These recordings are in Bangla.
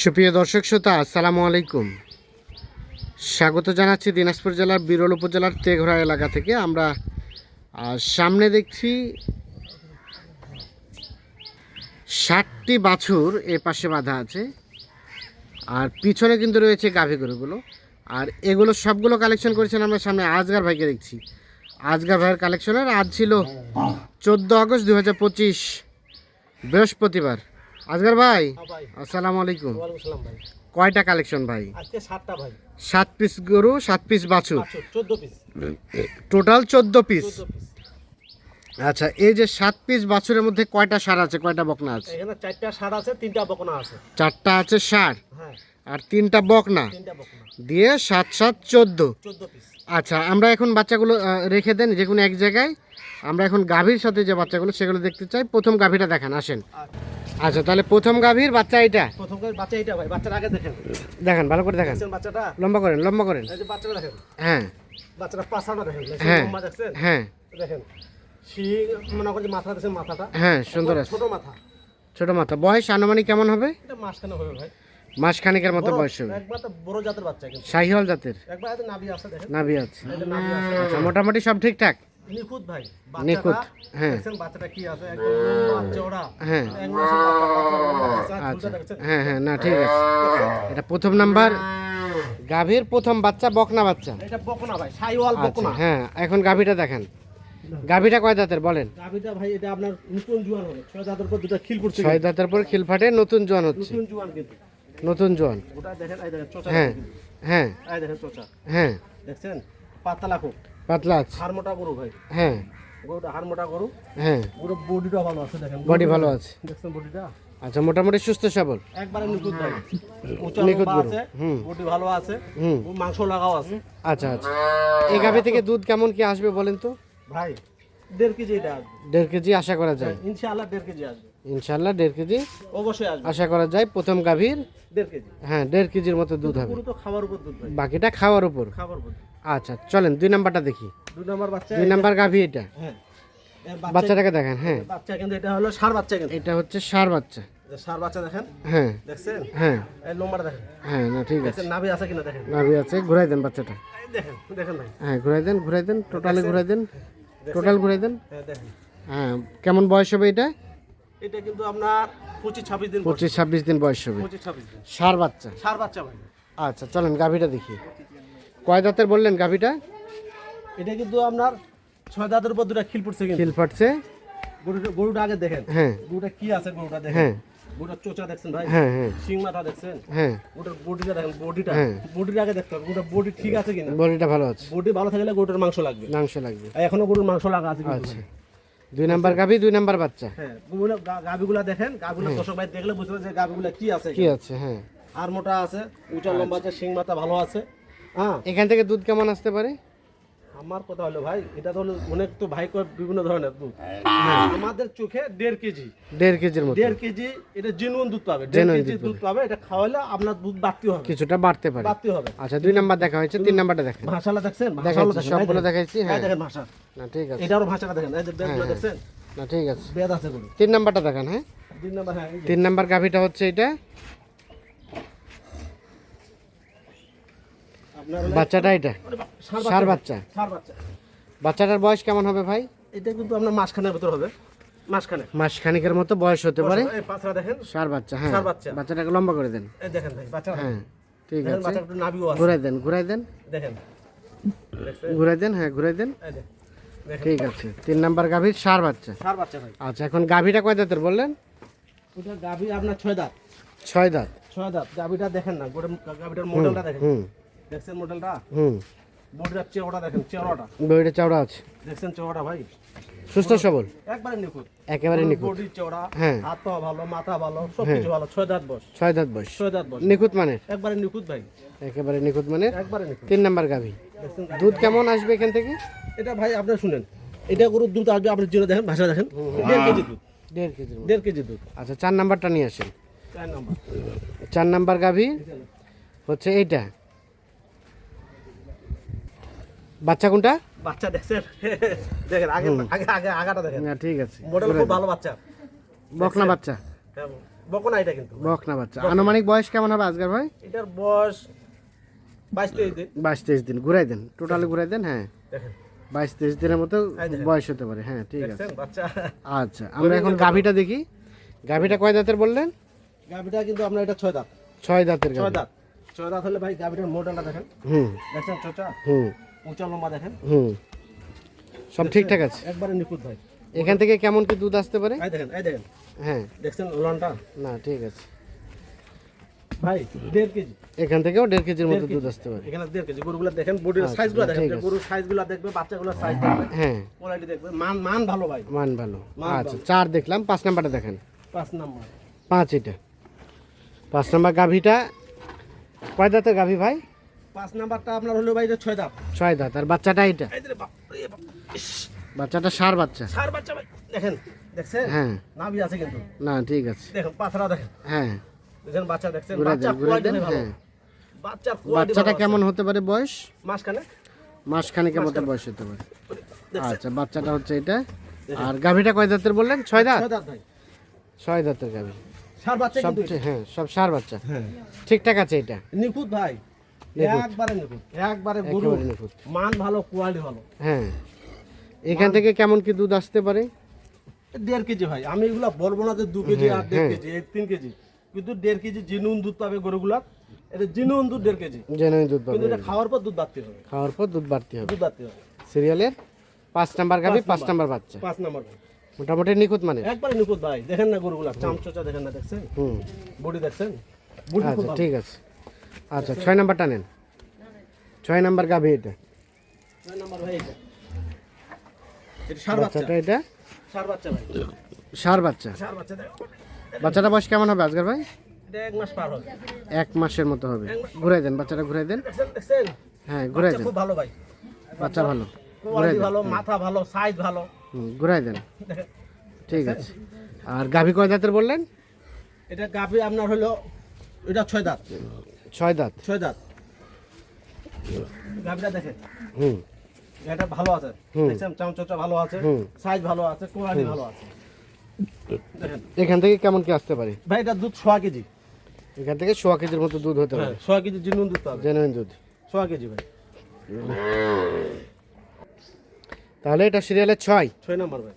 সুপ্রিয় দর্শক শ্রোতা, আসসালামু আলাইকুম। স্বাগত জানাচ্ছি দিনাজপুর জেলার বিরল উপজেলার তেঘরা এলাকা থেকে। আমরা সামনে দেখছি ষাটটি বাছুর এ পাশে বাঁধা আছে। আর পিছনে কিন্তু রয়েছে গাভী গরুগুলো। আর এগুলো সবগুলো কালেকশন করেছেন আমরা সামনে আজগার ভাইকে দেখছি। আজগার ভাইয়ের কালেকশনের আজ ছিল চোদ্দ আগস্ট দু হাজার পঁচিশ বৃহস্পতিবার। আজগার ভাই ভাই। আসসালামু আলাইকুম। কয়টা কালেকশন ভাই? সাত পিস গরু সাত পিস বাছুর? আচ্ছা টোটাল চোদ্দ পিস? আচ্ছা এই যে সাত পিস বাছুরের মধ্যে কয়টা সার আছে কয়টা বকনা আছে? এখানে চারটা ষাট আছে তিনটা বকনা আছে। চারটা আছে সার? হ্যাঁ। আর তিনটা বকনা? দিয়ে সাত সাত চোদ্দ? চোদ্দ আচ্ছা আমরা এখন বাচ্চাগুলো রেখে দেন যে কোনো এক জায়গায়। আমরা এখন গাভীর সাথে যে বাচ্চাগুলো সেগুলো দেখতে চাই। প্রথম গাভীটা দেখান আসেন। আচ্ছা তাহলে প্রথম গাভীর বাচ্চা এটা? প্রথম করে বাচ্চা এইটা ভাই বাচ্চার আগে দেখেন। দেখেন ভালো করে দেখেন। বাচ্চাটা? লম্বা করেন লম্বা করেন। এই যে বাচ্চাটা দেখেন। হ্যাঁ। বাচ্চাটা পাশাটা দেখেন হ্যাঁ। লম্বা দেখছেন? হ্যাঁ। দেখেন শিং মনে করেন মাথা দেখছেন মাথাটা? হ্যাঁ সুন্দর আছে। ছোট মাথা। ছোট মাথা। বয়স আনুমানিক কেমন হবে? এটা মাঝখানে হবে ভাই। মাস খানিকের মতো বয়স হবে। বড় জাতের বাচ্চা কিন্তু। শাহিহল জাতের। একবার নাভি আছে দেখেন। নাভি আছে। আচ্ছা মোটামুটি সব ঠিকঠাক? নিখুঁত ভাই। নিখুঁত, হ্যাঁ। বাচ্চাটা কি আছে? হ্যাঁ। আচ্ছা। হ্যাঁ হ্যাঁ না ঠিক আছে। এটা প্রথম নাম্বার। গাভীর প্রথম বাচ্চা বকনা বাচ্চা। এটা বকনা ভাই সাইওয়াল আচ্ছা বকনা। হ্যাঁ এখন গাভীটা দেখেন। গাভীটা কয় দাঁতের বলেন? গাভিটা ভাই এটা আপনার নতুন জোয়ান হবে। ছয় দাঁতের পর দুটো খিল পড়ছে ছয় দাঁতের পর খিল ফাটে নতুন জোয়ান হচ্ছে। নতুন জোয়ান কিন্তু। নতুন জোয়ান। ওটা দেখেন এই দেখেন চোচা হ্যাঁ হ্যাঁ। এই দেখেন চোচা। হ্যাঁ। দেখছেন? পাতলা খুব। পাতলা আছে। হাড় মোটা গরু ভাই। হ্যাঁ। গরুটা হাড় মোটা গরু হ্যাঁ। পুরো বডিটা ভালো আছে দেখেন। বডি ভালো আছে। দেখছেন বডিটা? আচ্ছা মোটামুটি সুস্থ সবল। একবারে নিখুঁত ভাই। নিখুঁত গরু। হুম। বডি ভালো আছে হুম। মাংস লাগাও আছে। আচ্ছা আচ্ছা। এই গাভী থেকে দুধ কেমন কি আসবে বলেন তো? ভাই দেড় কেজি এটা আসবে। দেড় কেজি আশা করা যায়? ইনশাআল্লাহ দেড় কেজি আসবে। ইনশাল্লাহ দেড় কেজি অবশ্যই আসবে। আশা করা যায় প্রথম গাভীর? দেড় কেজি। হ্যাঁ দেড় কেজির মতো দুধ হবে। পুরো তো খাবার উপর দুধ বাকিটা খাওয়ার উপর। খাবার উপর। আচ্ছা চলেন দুই নাম্বারটা দেখি। দুই নম্বর বাচ্চা দুই নাম্বার গাভী এটা? হ্যাঁ। বাচ্চাটাকে দেখেন হ্যাঁ। বাচ্চা কিন্তু এটা হলো সার বাচ্চা কিন্তু। এটা হচ্ছে সার বাচ্চা। সার বাচ্চা দেখেন। হ্যাঁ। দেখছেন? হ্যাঁ। এই লম্বাটা দেখেন। হ্যাঁ না ঠিক আছে। নাভি আছে কিনা দেখেন। নাভি আছে ঘুরাই দেন বাচ্চাটা। দেখেন দেখেন ভাই। হ্যাঁ ঘুরাই দেন ঘুরাই দেন টোটালি ঘুরাই দেন। টোটাল ঘুরাই দেন। হ্যাঁ দেখেন। হ্যাঁ কেমন বয়স হবে এটা? এটা কিন্তু আপনার পঁচিশ ছাব্বিশ দিন পঁচিশ ছাব্বিশ দিন বয়স হবে। পঁচিশ ছাব্বিশ দিন। সার বাচ্চা। সার বাচ্চা ভাই। আচ্ছা চলেন গাভীটা দেখি। কয় দাঁতের বললেন গাভীটা? এটা কিন্তু আপনার ছয় দাঁতের উপর দুটা খিল পড়ছে খিল ফাটছে গরুটা গরুটা আগে দেখেন। হ্যাঁ। গরুটা কি আছে গরুটা দেখেন? হ্যাঁ। চোচা দেখছেন ভাই? হ্যাঁ হ্যাঁ। শিং মাথা দেখছেন? হ্যাঁ। বডিটা দেখেন বডিটা। হ্যাঁ। বডিটা আগে দেখতে হবে। গরুটা বডি ঠিক আছে কিনা? বডিটা ভালো আছে। বডি ভালো থাকলে মাংস লাগবে। মাংস লাগবে। এখনও গরুর মাংস লাগা আছে আচ্ছা। দুই নাম্বার গাভী দুই নাম্বার বাচ্চা। হ্যাঁ গাভিগুলা দেখেন। গাভিগুলো দর্শক ভাই দেখলে বুঝতে পারবে যে গাভিগুলা কি আছে কি আছে হ্যাঁ। আর মোটা আছে উঁচা লম্বা আছে শিং মাথা ভালো আছে। হ্যাঁ। এখান থেকে দুধ কেমন আসতে পারে? আমার কথা হলো ভাই এটা তো হলো অনেক তো ভাই বিভিন্ন ধরনের দুধ। আমাদের চোখে দেড় কেজি। দেড় কেজির মতো। দেড় কেজি এটা জেনুইন দুধ পাবে। দেড় কেজি দুধ পাবে। এটা খাওয়ালে আপনার দুধ বাড়তি হবে। কিছুটা বাড়তে পারে। বাড়তে হবে। আচ্ছা দুই নাম্বার দেখা হয়েছে তিন নাম্বারটা দেখেন। ভাষালা দেখছেন? এই সবগুলো। দেখাইছি হ্যাঁ। দেখেন ভাষা না ঠিক আছে। এটারও ভাষাটা দেখেন। এই যে বেদগুলো দেখছেন? না ঠিক আছে। বেদ আছে গরু তিন নাম্বারটা দেখান হ্যাঁ। তিন নাম্বার হ্যাঁ তিন নাম্বার গাভীটা হচ্ছে এটা আপনার হলো- বাচ্চাটা এটা? সার বাচ্চা। ষাঁড় বাচ্চা। বাচ্চাটার বয়স কেমন হবে ভাই? এটা কিন্তু আপনার মাসখানের ভিতর হবে। মাসখানে মাস খানিকের মতো বয়স হতে পারে। দেখেন। সার বাচ্চা হ্যাঁ। ষাঁড় বাচ্চা। বাচ্চাটাকে লম্বা করে দেন। এই দেখেন ভাই বাচ্চা হ্যাঁ ঠিক আছে। বাচ্চা একটু নাভিও আছে। ঘুরাই দেন ঘুরাই দেন। দেখেন। ঘুরাই দেন হ্যাঁ ঘুরাই দেন। ঠিক আছে। তিন নাম্বার গাভীর সার বাচ্চা। ষাঁড় বাচ্চা ভাই। আচ্ছা এখন গাভীটা কয় দাঁতের বললেন? ওটা গাভি আপনার ছয় দাঁত। ছয় দাঁত। ছয় দাঁত। গাভিটা দেখেন না গোটা গাভিটার মডেলটা দেখেন। হুম। দেখছেন মডেলটা হুম। বডিটা চেওড়া দেখেন চেওড়াটা বইটা চওড়া আছে। দেখছেন চেওড়া ভাই? সুস্থ সবল? একবারে নিখুঁত। একেবারে নিখুঁত। বডি চেওড়া হ্যাঁ। হাত পা ভালো মাথা ভালো সব কিছু ভালো ছয় দাঁত বস ছয় দাঁত বস ছয় দাঁত বস নিখুঁত মানে একবারে নিখুঁত ভাই। একেবারে নিখুঁত মানে একবারে নিখুঁত। তিন নাম্বার গাভী। দুধ কেমন আসবে এখান থেকে? এটা ভাই আপনার শুনেন। এটা গরুর দুধ আসবে আপনি জিরো দেখেন ভাষা দেখেন। দেড় কেজি দুধ। দেড় কেজি দেড় কেজি দুধ। আচ্ছা চার নাম্বারটা নিয়ে আসেন। চার নম্বর। চার নাম্বার গাভী হচ্ছে এইটা। বাচ্চা কোনটা? বাচ্চা দেখছেন? দেখেন আগে আগে আগে আগাটা দেখেন। না ঠিক আছে। মডেল খুব ভালো বাচ্চা। বকনা বাচ্চা। হ্যাঁ, বকনা এটা কিন্তু। বকনা বাচ্চা। আনুমানিক বয়স কেমন হবে আজগার ভাই? এটার বয়স বাইশ তেইশ দিন। বাইশ তেইশ দিন। ঘুরাই দেন। টোটালি ঘুরাই দেন হ্যাঁ। দেখেন। বাইশ তেইশ দিনের মতো বয়স হতে পারে। হ্যাঁ ঠিক আছে। বাচ্চা। আচ্ছা আমরা এখন গাভিটা দেখি। গাভিটা কয় দাঁতের বললেন? গাভিটা কিন্তু আপনার এটা ছয় দাঁত। ছয় দাঁতের ছয় দাঁত। ছয় দাঁত হলে ভাই গাভিটার মোটাটা দেখেন। হুম। দেখছেন চোচা হুম। উঁচা লম্বা দেখেন। হুম। সব ঠিকঠাক আছে? একবারে নিখুঁত ভাই। এখান থেকে কেমন কি দুধ আসতে পারে? এই দেখেন এই দেখেন। হ্যাঁ। দেখছেন ওলানটা না ঠিক আছে। ভাই দেড় কেজি। এখান থেকেও দেড় কেজির মতো দুধ আসতে পারে। এখানে দেড় কেজি। গরুগুলো দেখেন বডির আচ্ছা, সাইজগুলো দেখেন। গরুর সাইজগুলো দেখবে বাচ্চাগুলোর সাইজ দেখবে। হ্যাঁ। কোয়ালিটি দেখবে। মান মান ভালো ভাই। মান ভালো। আচ্ছা চার দেখলাম পাঁচ নাম্বারটা দেখেন। পাঁচ নাম্বার। পাঁচ এটা। পাঁচ নাম্বার গাভিটা। কয় দাঁতের গাভি ভাই? পাঁচ নাম্বারটা আপনার হলো ভাই এটা ছয় দাঁত। ছয় দাঁত আর বাচ্চাটা এটা? বাচ্চাটা সার বাচ্চা। ষাঁড় বাচ্চা ভাই দেখেন দেখছেন? হ্যাঁ। নাভি আছে কিন্তু। না ঠিক আছে। দেখেন পাথরা দেখেন। হ্যাঁ। দেখেন বাচ্চা দেখছেন? বাচ্চা কোয়ালিটি হ্যাঁ। বাচ্চাটা কেমন হতে পারে বয়স? মাসখানে মাসখানেকের মতো বয়স হতে পারে। আচ্ছা বাচ্চাটা হচ্ছে এটা। আর গাভীটা কয় দাঁতের বললেন? ছয় দাঁত? ছয় দাঁতের গাভি। সব হ্যাঁ সব সার বাচ্চা। হ্যাঁ। ঠিকঠাক আছে এটা? নিখুঁত ভাই। একবারে নিখুঁত একবারে গরু। নিখুঁত। মান ভালো কোয়ালিটি ভালো। হ্যাঁ। এখান থেকে কেমন কি দুধ আসতে পারে? দেড় কেজি ভাই। আমি এগুলা বলব না যে দু কেজি আর দেড় হ্যাঁ। কেজি তিন কেজি। কিন্তু দেড় কেজি জিনুন দুধ পাবে গরুগুলা এটা জিনুন দুধ দেড় কেজি। জেনুইন দুধ পাবে কিন্তু এটা খাওয়ার পর দুধ বাড়তে হবে। খাওয়ার পর দুধ বাড়তে হবে। দুধ বাড়তে হবে। সিরিয়ালের পাঁচ নাম্বার গাভি পাঁচ নাম্বার। বাচ্চা। পাঁচ নাম্বার মোটামুটি নিখুঁত মানে? একবারে নিখুঁত ভাই। দেখেন না গরুগুলা। চামচা দেখেন না দেখছেন? হুম। বডি দেখছেন? আচ্ছা ঠিক আছে। আচ্ছা ছয় নাম্বারটা নেন। ছয় নাম্বার গাভি এটা। বাচ্চাটা এটা? সার বাচ্চা বাচ্চাটা বয়স কেমন হবে আজকের ভাই? এক মাসের মতো হবে। ঘুরাই দেন বাচ্চাটা ঘুরাই দেন। হ্যাঁ ঘুরাই দেন। খুব ভালো ভাই। বাচ্চা ভালো। ভালো মাথা ভালো সাইজ ভালো। ঘুরাই দেন। ঠিক আছে। আর গাভি কয় দাঁতের বললেন? এটা গাভি আপনার হলো এটা ছয় দাঁত। ছয় দাঁত। ছয় দাঁত। গাভিটা দেখেন। হুম। এটা ভালো আছে। দেখছেন চামচটা ভালো আছে সাইজ ভালো আছে কোয়ালিটি ভালো আছে। এখান থেকে কেমন কি আসতে পারে? ভাই এটা দুধ সোয়া কেজি। এখান থেকে সোয়া কেজির মতো দুধ হতে হ্যাঁ পারে সোয়া কেজি জিনুন দুধ পাবে জেনুইন দুধ। সোয়া কেজি ভাই। তাহলে এটা সিরিয়ালের ছয়। ছয় নাম্বার ভাই।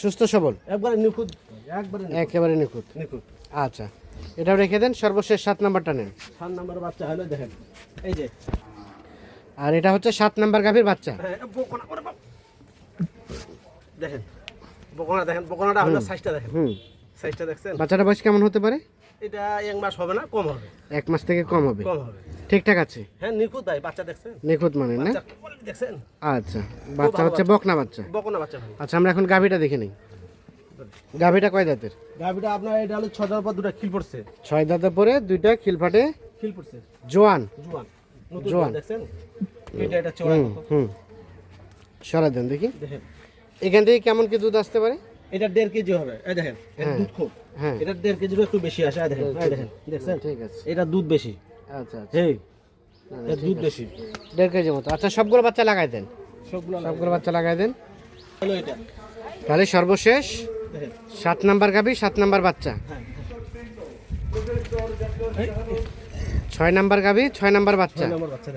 সুস্থ সবল? একবারে নিখুঁত। একবারে। একেবারে নিখুঁত। নিখুঁত। আচ্ছা। এটাও রেখে দেন সর্বশেষ সাত নাম্বারটা নেন। সাত নাম্বার বাচ্চা হলো দেখেন এই যে। আর এটা হচ্ছে সাত নাম্বার গাভীর বাচ্চা। হ্যাঁ। দেখেন বকনা দেখেন বকনাটা হলো সাইজটা দেখেন। হুম। সাইজটা দেখছেন? বাচ্চাটা বয়স কেমন হতে পারে? এটা এক মাস হবে না কম হবে। এক মাস থেকে কম হবে। কম হবে। ঠিকঠাক আছে? হ্যাঁ নিখুঁত ভাই বাচ্চা দেখছেন? নিখুঁত মানে না? দেখছেন? আচ্ছা বাচ্চা হচ্ছে বকনা বাচ্চা। বকনা বাচ্চা আচ্ছা আমরা এখন গাভীটা দেখে নিই। গাভীটা কয় দাঁতের? গাভিটা আপনার এটা হলো ছয় দাঁত পর দুটা খিল পড়ছে। ছয় দাঁতের পরে দুইটা খিলফাটে খিল পড়ছে। জোয়ান। জোয়ান। জোয়ান। দেখছেন? এটা এটা চড়া হুম সরা দেন দেখি। দেখেন। এখান থেকে কেমন কি দুধ আসতে পারে? এটা দেড় কেজি হবে। এই দেখেন এটা দুধ খুব। হ্যাঁ। এটা দেড় কেজির একটু বেশি আসে। এই দেখেন এই দেখেন দেখছেন? ঠিক আছে। এটা দুধ বেশি। আচ্ছা আচ্ছা। এই এটা দুধ বেশি। দেড় কেজি মতো। আচ্ছা সবগুলো বাচ্চা লাগাই দেন। সবগুলো সবগুলো বাচ্চা লাগাই দেন। হলো এটা। তাহলে সর্বশেষ সাত নাম্বার গাভী সাত নাম্বার বাচ্চা। হ্যাঁ ছয় নাম্বার গাভী ছয় নাম্বার বাচ্চা। বাচ্চা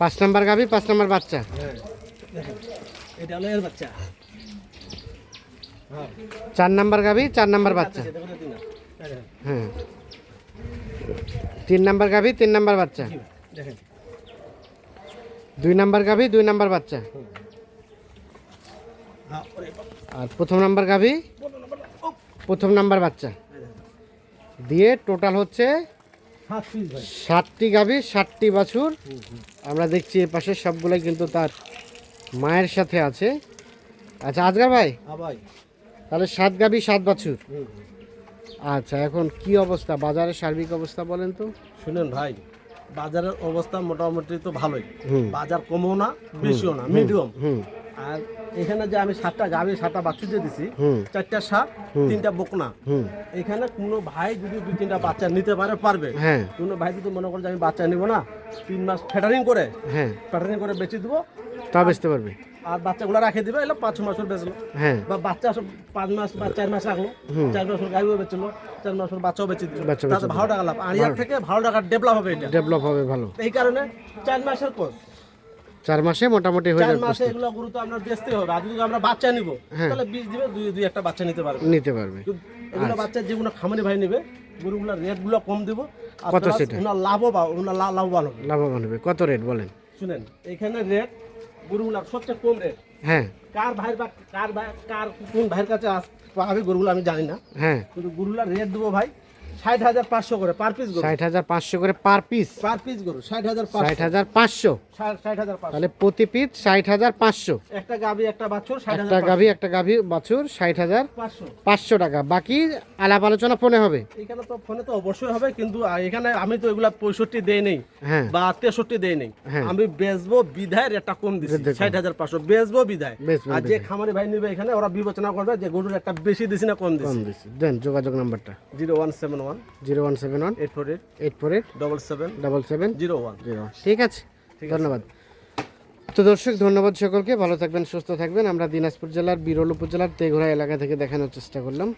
পাঁচ নাম্বার গাভী পাঁচ নাম্বার বাচ্চা। হ্যাঁ বাচ্চা। হ্যাঁ। চার নাম্বার গাভী চার নাম্বার বাচ্চা। এই দেখেন, হ্যাঁ তিন নাম্বার গাভী তিন নাম্বার বাচ্চা। দুই নাম্বার গাভী দুই নাম্বার বাচ্চা। হ্যাঁ আর প্রথম নাম্বার গাভী? প্রথম নাম্বার বাচ্চা। দিয়ে টোটাল হচ্ছে সাত পিস ষাটটি গাভী ষাটটি বাছুর। আমরা দেখছি এ পাশে সবগুলোই কিন্তু তার মায়ের সাথে আছে। আচ্ছা আজগা ভাই? ভাই। তাহলে সাত গাভী সাত বাছুর। আচ্ছা এখন কি অবস্থা? বাজারের সার্বিক অবস্থা বলেন তো। শুনেন ভাই বাজারের অবস্থা মোটামুটি তো ভালোই। বাজার কমও না বেশিও না মিডিয়াম আর এখানে যে আমি সাতটা গাভি সাতটা বাচ্চা দিয়ে দিছি চারটা সাপ তিনটা বকনা। এখানে কোনো ভাই যদি দুই তিনটা বাচ্চা নিতে পারে পারবে। হ্যাঁ। কোনো ভাই যদি মনে করে যে আমি বাচ্চা নিব না তিন মাস ফেটারিং করে ফেটারিং ফ্যাটারিং করে বেঁচে দেবো তা বেচতে পারবে। আর বাচ্চাগুলো রাখে দিবে এলো পাঁচ মাসের বেচলো। হ্যাঁ। বা বাচ্চা সব পাঁচ মাস বা চার মাস রাখল চার মাসের গাড়িও বেচলো চার মাসের বাচ্চাও বেচে দিল। তাতে ভালো টাকা লাভ। আড়িয়ার থেকে ভালো। টাকা ডেভেলপ হবে এটা। ডেভেলপ হবে ভালো। এই কারণে চার মাসের কোর্স চার মাসে মোটামুটি হয়ে চার যাবে মাসে এগুলো গরু তো আমরা বেচতে হবে। আর যদি আমরা বাচ্চা নিব তাহলে বীজ দিবে দুই দুই একটা বাচ্চা নিতে পারবে। নিতে পারবে। এগুলো বাচ্চা যেগুলো খামারি ভাই নেবে গরুগুলোর রেটগুলো কম দেবো। আর কত সেটা? ওনার লাভও ওনার লাভবান হবে। লাভবান হবে। কত রেট বলেন? শুনেন এখানে রেট গরুগুলার সবচেয়ে কম রেট হ্যাঁ। কার ভাইয়ের বা কার ভাই কার কোন ভাইয়ের কাছে আস- পাবে গরুগুলো আমি জানি না। হ্যাঁ। কিন্তু গরুগুলার রেট দেবো ভাই। ষাট হাজার পাঁচশো করে পার পিস ষাট হাজার পাঁচশো করে পার পিস পার পিস গরু ষাট হাজার ষাট হাজার পাঁচশো। ষাট হাজার তাহলে প্রতি পিস ষাট হাজার পাঁচশো। একটা একটা বাছুর একটা হাজার গাভী একটা গাভী বাছুর ষাট হাজার পাঁচশো। টাকা। বাকি আলাপ আলোচনা ফোনে হবে। এখানে তো ফোনে তো অবশ্যই হবে কিন্তু এখানে আমি তো এগুলা পঁয়ষট্টি দেই নেই হ্যাঁ। বা তেষট্টি দেই নেই। হ্যাঁ। আমি বেচবো বিধায় রেটটা কম দিচ্ছি ষাট হাজার পাঁচশো। বেচবো বিধায়। আর যে খামারি ভাই নিবে এখানে ওরা বিবেচনা করবে যে গরুর একটা বেশি দিছি না কম দিছি। দিচ্ছি দেন যোগাযোগ নাম্বারটা। Zero one seven one zero one seven one eight four eight eight four eight double seven double seven zero one. Zero ঠিক আছে। ধন্যবাদ। তো দর্শক ধন্যবাদ সকলকে ভালো থাকবেন সুস্থ থাকবেন। আমরা দিনাজপুর জেলার বিরল উপজেলার তেঘোড়া এলাকা থেকে দেখানোর চেষ্টা করলাম।